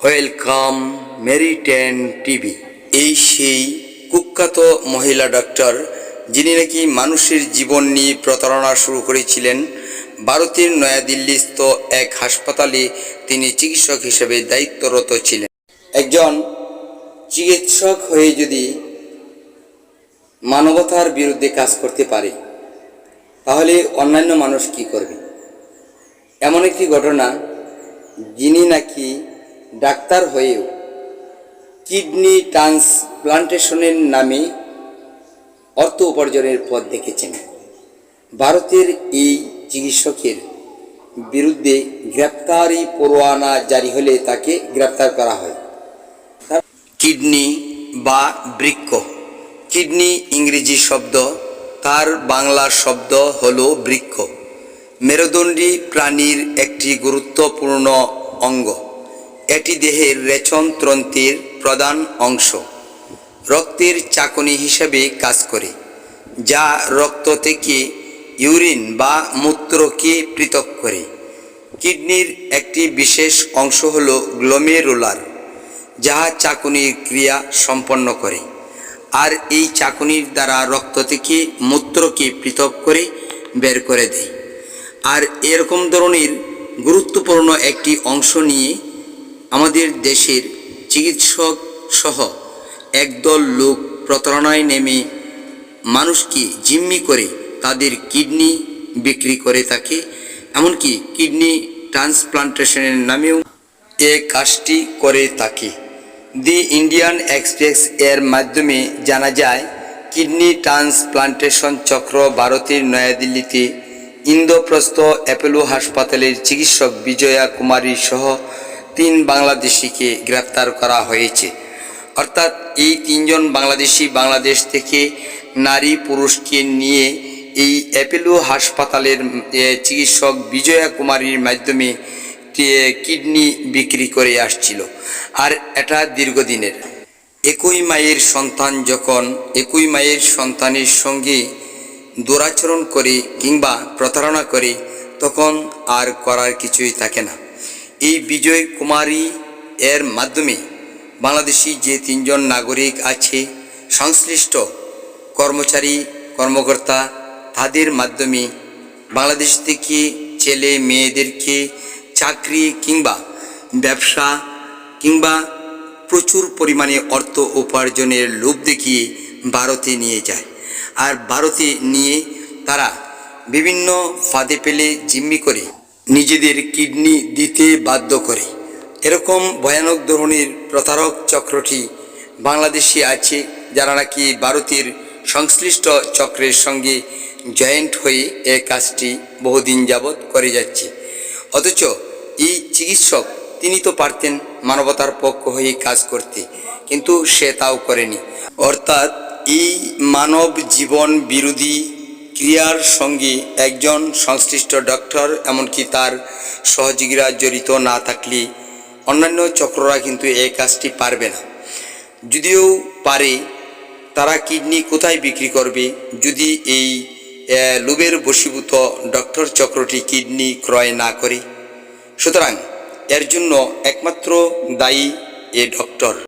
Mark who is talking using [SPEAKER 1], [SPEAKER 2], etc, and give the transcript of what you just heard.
[SPEAKER 1] Welcome Mary মেরিটেন TV. এই সেই কুখ্যাত মহিলা ডক্টর যিনি নাকি মানুষের জীবন নিয়ে প্রতারণা শুরু করেছিলেন, ভারতের নয়াদিল্লিস্থ এক হাসপাতালে তিনি চিকিৎসক হিসেবে দায়িত্বরত ছিলেন। একজন চিকিৎসক হয়ে যদি মানবতার বিরুদ্ধে কাজ করতে পারে, তাহলে অন্যান্য মানুষ কি করবে? এমন একটি ঘটনা যিনি নাকি ডাক্তার হয়েও কিডনি ট্রান্সপ্লান্টেশনের নামে অর্থ উপার্জনের পথ দেখেছেন। ভারতের এই চিকিৎসকের বিরুদ্ধে গ্রেপ্তারি পরোয়ানা জারি হলে তাকে গ্রেপ্তার করা হয়। কিডনি বা বৃক্ষ। কিডনি ইংরেজি শব্দ, তার বাংলা শব্দ হলো বৃক্ষ। মেরুদণ্ডী প্রাণীর একটি গুরুত্বপূর্ণ অঙ্গ। এটি দেহের রেচনতন্ত্রের প্রধান অংশ। রক্তের চাকনি হিসেবে কাজ করে, যা রক্ত থেকে ইউরিন বা মূত্রকে পৃথক করে। কিডনির একটি বিশেষ অংশ হল গ্লোমেরুলার যা চাকুনির ক্রিয়া সম্পন্ন করে, আর এই চাকুনির দ্বারা রক্ত থেকে মূত্রকে পৃথক করে বের করে দেয়। আর এরকম ধরনের গুরুত্বপূর্ণ একটি অংশ নিয়ে আমাদের দেশের চিকিৎসক সহ একদল লোক প্রতারণায় নেমে মানুষকে জিম্মি করে তাদের কিডনি বিক্রি করে থাকে, এমনকি কিডনি ট্রান্সপ্লান্টেশনের নামেও এ কাজটি করে থাকে। দি ইন্ডিয়ান এক্সপ্রেস এর মাধ্যমে জানা যায়, কিডনি ট্রান্সপ্লান্টেশন চক্র ভারতের নয়াদিল্লিতে ইন্দ্রপ্রস্থ অ্যাপোলো হাসপাতালের চিকিৎসক বিজয়া কুমারী সহ তিন বাংলাদেশিকে গ্রেপ্তার করা হয়েছে। অর্থাৎ এই তিনজন বাংলাদেশি বাংলাদেশ থেকে নারী পুরুষকে নিয়ে এই অ্যাপেলো হাসপাতালের চিকিৎসক বিজয়া কুমারীর মাধ্যমে কিডনি বিক্রি করে আসছিল। আর এটা দীর্ঘদিনের। একই মায়ের সন্তান যখন, একই মায়ের সন্তানের সঙ্গে দুরাচরণ করে কিংবা প্রতারণা করে, তখন আর করার কিছুই থাকে না। এই বিজয় কুমারী এর মাধ্যমে বাংলাদেশি যে তিনজন নাগরিক আছে, সংশ্লিষ্ট কর্মচারী, কর্মকর্তা, তাদের মাধ্যমে বাংলাদেশ থেকে ছেলে মেয়েদেরকে চাকরি কিংবা ব্যবসা কিংবা প্রচুর পরিমাণে অর্থ উপার্জনের লোভ দেখিয়ে ভারতে নিয়ে যায়। আর ভারতে নিয়ে তারা বিভিন্ন ফাঁদে পেলে জিম্মি করে নিজেদের কিডনি দিতে বাধ্য করে। এরকম ভয়ানক ধরনের প্রতারক চক্রটি বাংলাদেশে আছে, যারা নাকি ভারতের সংশ্লিষ্ট চক্রের সঙ্গে জয়েন্ট হয়ে এ কাজটি বহুদিন যাবৎ করে যাচ্ছে। অথচ এই চিকিৎসক, তিনি তো পারতেন মানবতার পক্ষ হয়ে কাজ করতে, কিন্তু সে তাও করেনি। অর্থাৎ এই মানব জীবন বিরোধী ক্রিয়ার সঙ্গে একজন সংশ্লিষ্ট ডক্টর, এমনকি তার সহযোগীরা জড়িত না থাকলে অন্যান্য চক্ররা কিন্তু এই কাজটি পারবে না। যদিও পারে, তারা কিডনি কোথায় বিক্রি করবে? যদি এই লোভের বশীভূত ডক্টর চক্রটি কিডনি ক্রয় না করে। সুতরাং এর জন্য একমাত্র দায়ী এ ডক্টর।